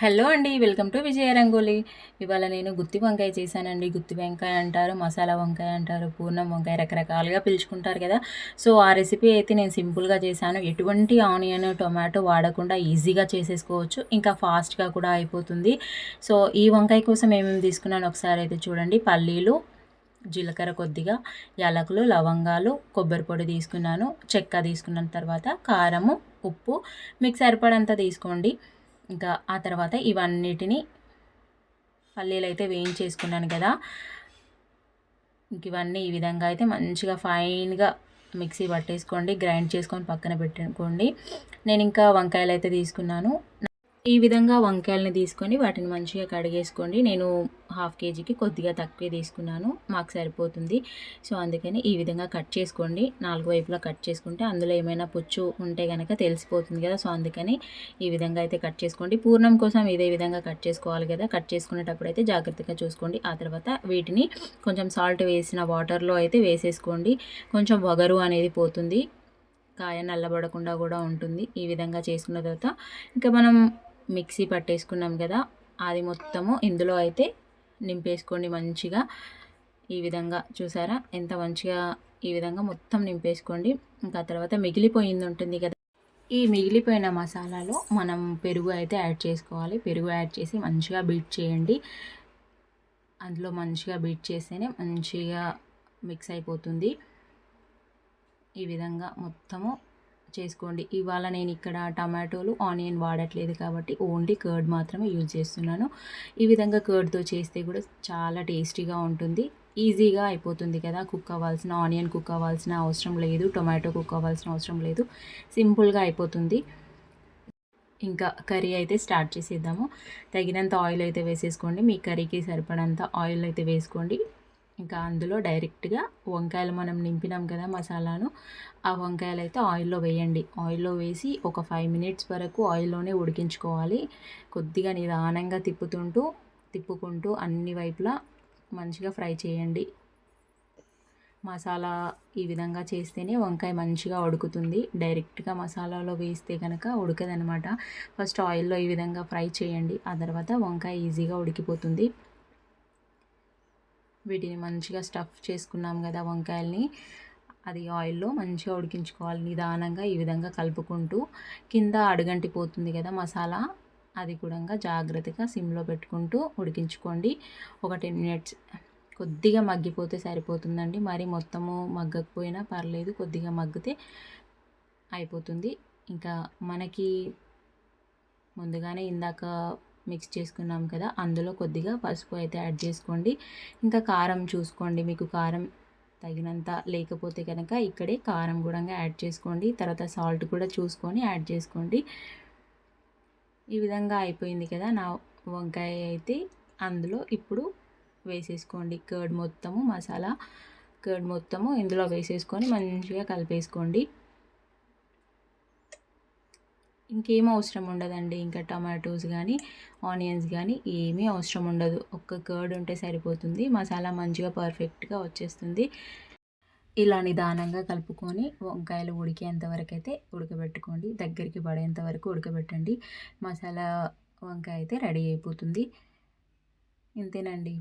Hello అండి welcome to విజయ రంగోలి. ఇవాళ నేను గుత్తి వంకాయ చేశానండి. గుత్తి వంకాయ అంటారు మసాలా వంకాయ అంటారు పూర్ణం వంకాయ రకరకాలుగా పిలుచుకుంటారు కదా. సో ఆ రెసిపీ అయితే నేను సింపుల్గా చేశాను. ఎటువంటి ఆనియన్ టొమాటో వాడకుండా ఈజీగా చేసేసుకోవచ్చు. ఇంకా ఫాస్ట్గా కూడా అయిపోతుంది. సో ఈ వంకాయ కోసం ఏమేమి తీసుకున్నాను ఒకసారి అయితే చూడండి. పల్లీలు జీలకర్ర కొద్దిగా యాలకులు లవంగాలు కొబ్బరి పొడి తీసుకున్నాను. చెక్క తీసుకున్న తర్వాత కారము ఉప్పు మీకు సరిపడంత తీసుకోండి. ఇంకా ఆ తర్వాత ఇవన్నిటిని పల్లీలు అయితే వేయించేసుకున్నాను కదా. ఇంక ఇవన్నీ ఈ విధంగా అయితే మంచిగా ఫైన్గా మిక్సీ పట్టేసుకోండి గ్రైండ్ చేసుకొని పక్కన పెట్టుకోండి. నేను ఇంకా వంకాయలు అయితే తీసుకున్నాను. ఈ విధంగా వంకాయలని తీసుకొని వాటిని మంచిగా కడిగేసుకోండి. నేను హాఫ్ కేజీకి కొద్దిగా తక్కువే తీసుకున్నాను. మాకు సరిపోతుంది. సో అందుకని ఈ విధంగా కట్ చేసుకోండి. నాలుగు వైపులా కట్ చేసుకుంటే అందులో ఏమైనా పుచ్చు ఉంటే కనుక తెలిసిపోతుంది కదా. సో అందుకని ఈ విధంగా అయితే కట్ చేసుకోండి. పూర్ణం కోసం ఇదే విధంగా కట్ చేసుకోవాలి కదా. కట్ చేసుకునేటప్పుడు అయితే జాగ్రత్తగా చూసుకోండి. ఆ తర్వాత వీటిని కొంచెం సాల్ట్ వేసిన వాటర్లో అయితే వేసేసుకోండి. కొంచెం వగరు అనేది పోతుంది. కాయ నల్లబడకుండా కూడా ఉంటుంది. ఈ విధంగా చేసుకున్న తర్వాత ఇంకా మనం మిక్సీ పట్టేసుకున్నాం కదా అది మొత్తము ఇందులో అయితే నింపేసుకోండి మంచిగా. ఈ విధంగా చూసారా? ఎంత మంచిగా ఈ విధంగా మొత్తం నింపేసుకోండి. ఇంకా తర్వాత మిగిలిపోయింది ఉంటుంది కదా. ఈ మిగిలిపోయిన మసాలాలో మనం పెరుగు అయితే యాడ్ చేసుకోవాలి. పెరుగు యాడ్ చేసి మంచిగా బీట్ చేయండి. అందులో మంచిగా బీట్ చేస్తేనే మంచిగా మిక్స్ అయిపోతుంది. ఈ విధంగా మొత్తము చేసుకోండి. ఇవాళ నేను ఇక్కడ టమాటోలు ఆనియన్ వాడట్లేదు కాబట్టి ఓన్లీ కర్డ్ మాత్రమే యూజ్ చేస్తున్నాను. ఈ విధంగా కర్డ్తో చేస్తే కూడా చాలా టేస్టీగా ఉంటుంది. ఈజీగా అయిపోతుంది కదా కుక్ అవ్వాల్సిన ఆనియన్ కుక్ అవ్వాల్సిన అవసరం లేదు టొమాటో కుక్ అవ్వాల్సిన అవసరం లేదు. సింపుల్గా అయిపోతుంది. ఇంకా కర్రీ అయితే స్టార్ట్ చేసేద్దాము. తగినంత ఆయిల్ అయితే వేసేసుకోండి. మీ కర్రీకి సరిపడంత ఆయిల్ అయితే వేసుకోండి. ఇంకా అందులో డైరెక్ట్గా వంకాయలు మనం నింపినాం కదా మసాలాను ఆ వంకాయలు అయితే ఆయిల్లో వేయండి. ఆయిల్లో వేసి ఒక ఫైవ్ మినిట్స్ వరకు ఆయిల్లోనే ఉడికించుకోవాలి. కొద్దిగా నిదానంగా తిప్పుతుంటూ తిప్పుకుంటూ అన్ని వైపులా మంచిగా ఫ్రై చేయండి. మసాలా ఈ విధంగా చేస్తేనే వంకాయ మంచిగా ఉడుకుతుంది. డైరెక్ట్గా మసాలాలో వేస్తే కనుక ఉడకదనమాట ఫస్ట్ ఆయిల్లో ఈ విధంగా ఫ్రై చేయండి. ఆ తర్వాత వంకాయ ఈజీగా ఉడికిపోతుంది. వీటిని మంచిగా స్టఫ్ చేసుకున్నాం కదా వంకాయల్ని. అది ఆయిల్లో మంచిగా ఉడికించుకోవాలి. నిదానంగా ఈ విధంగా కలుపుకుంటూ కింద అడుగంటిపోతుంది కదా మసాలా. అది కూడా జాగ్రత్తగా సిమ్లో పెట్టుకుంటూ ఉడికించుకోండి. ఒక టెన్ మినిట్స్. కొద్దిగా మగ్గిపోతే సరిపోతుందండి. మరి మొత్తము మగ్గకపోయినా పర్లేదు కొద్దిగా మగ్గితే అయిపోతుంది. ఇంకా మనకి ముందుగానే ఇందాక మిక్స్ చేసుకున్నాం కదా అందులో కొద్దిగా పసుపు అయితే యాడ్ చేసుకోండి. ఇంకా కారం చూసుకోండి మీకు కారం తగినంత లేకపోతే కనుక ఇక్కడే కారం కూడా యాడ్ చేసుకోండి. తర్వాత సాల్ట్ కూడా చూసుకొని యాడ్ చేసుకోండి. ఈ విధంగా అయిపోయింది కదా నా వంకాయ అయితే. అందులో ఇప్పుడు వేసేసుకోండి కర్డ్ మొత్తము మసాలా కర్డ్ మొత్తము ఇందులో వేసేసుకొని మంచిగా కలిపేసుకోండి. ఇంకేం అవసరం ఉండదండి. ఇంకా టమాటోస్ కానీ ఆనియన్స్ కానీ ఏమీ అవసరం ఉండదు. ఒక్క కర్డ్ ఉంటే సరిపోతుంది. మసాలా మంచిగా పర్ఫెక్ట్గా వచ్చేస్తుంది. ఇలా నిదానంగా కలుపుకొని వంకాయలు ఉడికేంత వరకు అయితే ఉడకబెట్టుకోండి. దగ్గరికి పడేంత వరకు ఉడకబెట్టండి. మసాలా వంకాయ అయితే రెడీ అయిపోతుంది. ఇంతేనండి.